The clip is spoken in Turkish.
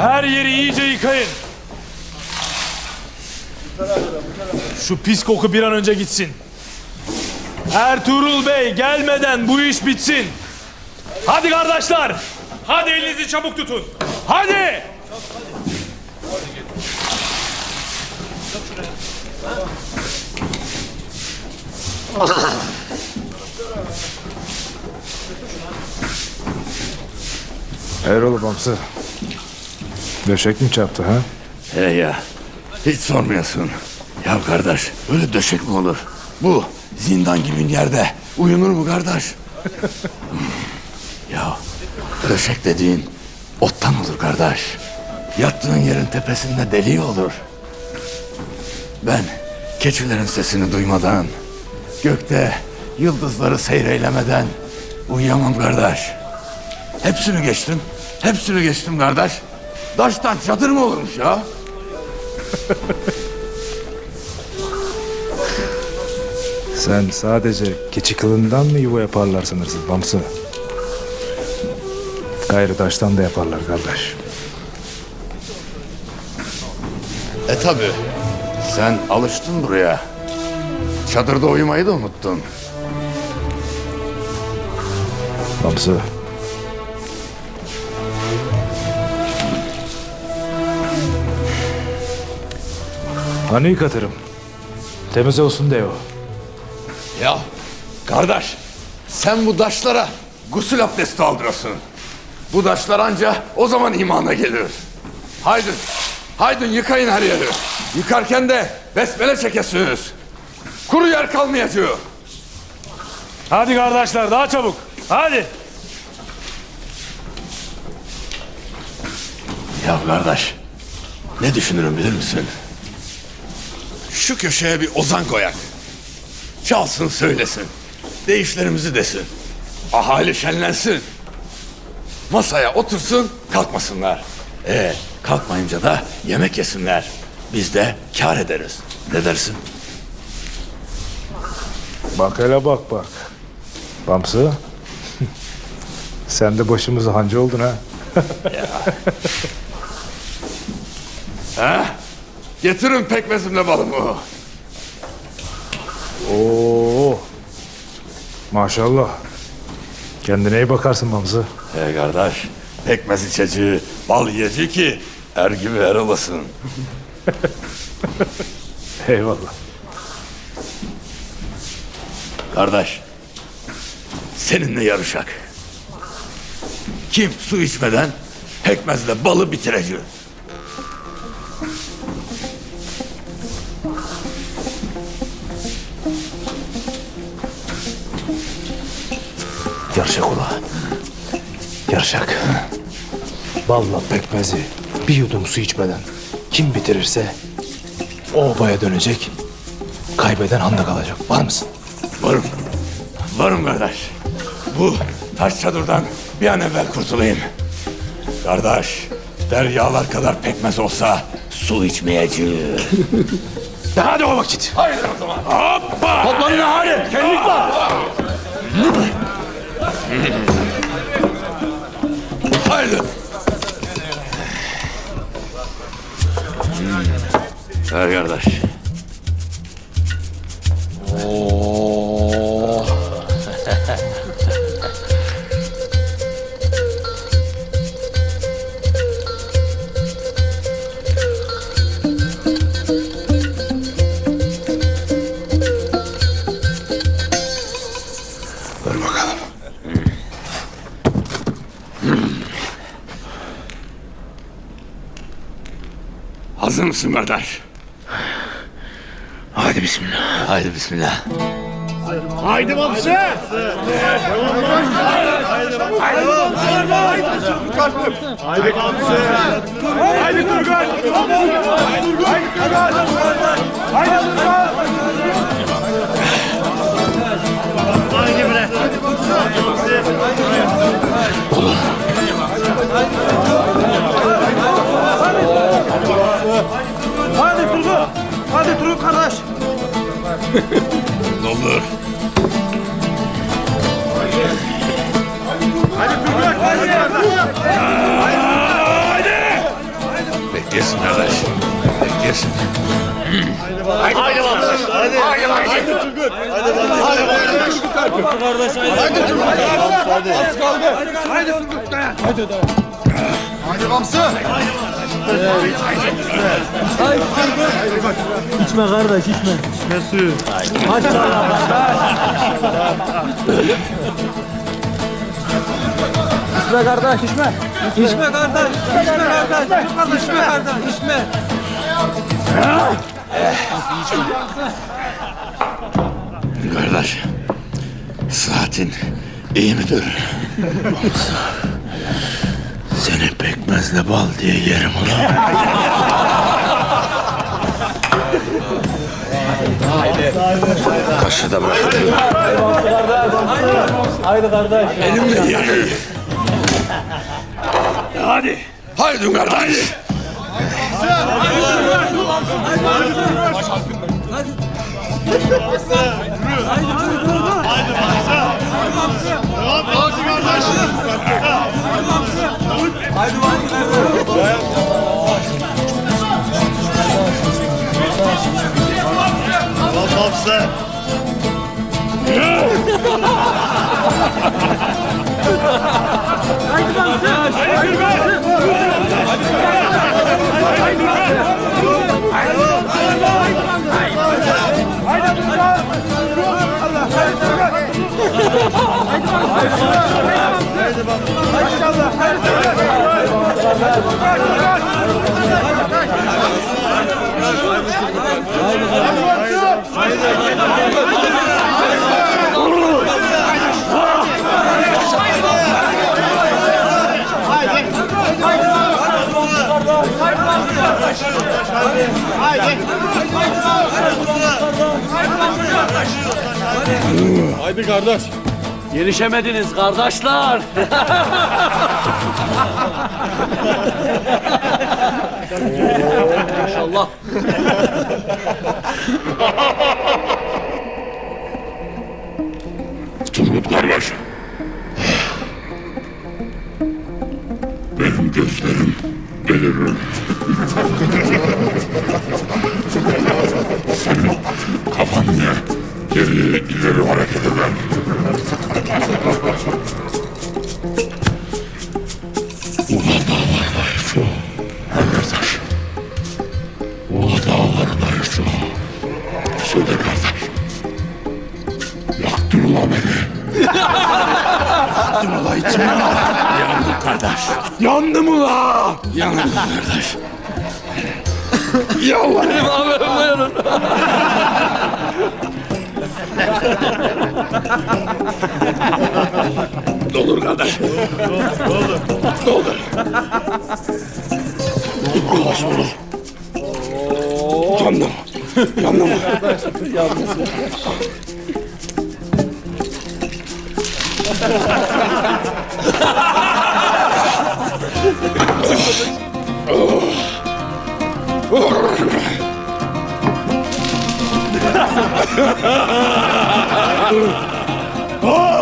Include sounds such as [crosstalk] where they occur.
Her yeri iyice yıkayın. Şu pis koku bir an önce gitsin. Ertuğrul Bey gelmeden bu iş bitsin. Hadi kardeşler. Hadi elinizi çabuk tutun. Hadi. Erol Bamsı. Döşek mi çarptı ha? He ya. Hiç sormuyorsun. Ya kardeş öyle döşek mi olur? Bu zindan gibi yerde uyunur mu kardeş? [laughs] Ya döşek dediğin ottan olur kardeş. Yattığın yerin tepesinde deliği olur. Ben keçilerin sesini duymadan, gökte yıldızları seyreylemeden uyuyamam kardeş. Hepsini geçtim, hepsini geçtim kardeş. Daştan çadır mı olurmuş ya? Sen sadece keçi kılından mı yuva yaparlar sanırsın Bamsı? Gayrı taştan da yaparlar kardeş. E tabi. Sen alıştın buraya. Çadırda uyumayı da unuttun. Bamsı. Hani yıkatırım? Temiz olsun diye o. Ya kardeş sen bu daşlara gusül abdesti aldırasın. Bu daşlar anca o zaman imana gelir. Haydın, haydın yıkayın her yeri. Yıkarken de besmele çekesiniz. Kuru yer kalmayacak. Hadi kardeşler daha çabuk. Hadi. Ya kardeş ne düşünürüm bilir misin? Şu köşeye bir ozan koyak. Çalsın söylesin. Deyişlerimizi desin. Ahali şenlensin. Masaya otursun kalkmasınlar. E kalkmayınca da yemek yesinler. Biz de kar ederiz. Ne dersin? Bak hele bak bak. Bamsı. [laughs] Sen de başımıza hancı oldun ha. [laughs] Ha? Getirin pekmezimle balımı. Oo. Maşallah. Kendine iyi bakarsın Bamsı. He kardeş pekmez içeci, bal yiyeci ki er gibi er olasın. [laughs] Eyvallah. Kardeş, seninle yarışak. Kim su içmeden pekmezle balı bitirecek? Yarışak ula. Yarışak. Balla pekmezi bir yudum su içmeden kim bitirirse o obaya dönecek. Kaybeden anda kalacak. Var mısın? Varım, varım kardeş. Bu taş çadırdan bir an evvel kurtulayım. Kardeş, deryalar kadar pekmez olsa su içmeyeceğim. [laughs] Hadi o vakit. Haydi o zaman. Hoppa! Toplanın hadi. Kendlik var. Haydi. Ver kardeş. Hazır mısın kardeş? Hadi bismillah. Haydi bismillah. Hadi Yesin. İçme kardeş içme. İçme suyu. İçme kardeş içme. İçme kardeş. İçme kardeş. İçme kardeş. İçme. Kardeş. Saatin iyi midir? Seni pekmezle bal diye yerim ulan. Kaşı da bırak. Haydi kardeş. Elimle yani. Hadi. Haydi kardeş. Hapse. Haydi Hadi Hadi Haydi bakalım. Haydi bakalım. Gelişemediniz kardeşler. Maşallah. Turgut kardeş. Benim gözlerim belirir. Senin kafan niye geriye ileri hareket eder? Ula dağlardayız. Arkadaş. Ula dağlardayız. Söyle kardeş. Yaktın ula beni. Yaktın ula içime. Yandım kardeş. Yandım ula. Yandım kardeş. Yalvarırım abi buyurun. Doldur kardeş. Doldur. Doldur. Kardeş doldur. Yandım. Yandım. Yandım. [laughs] Oh!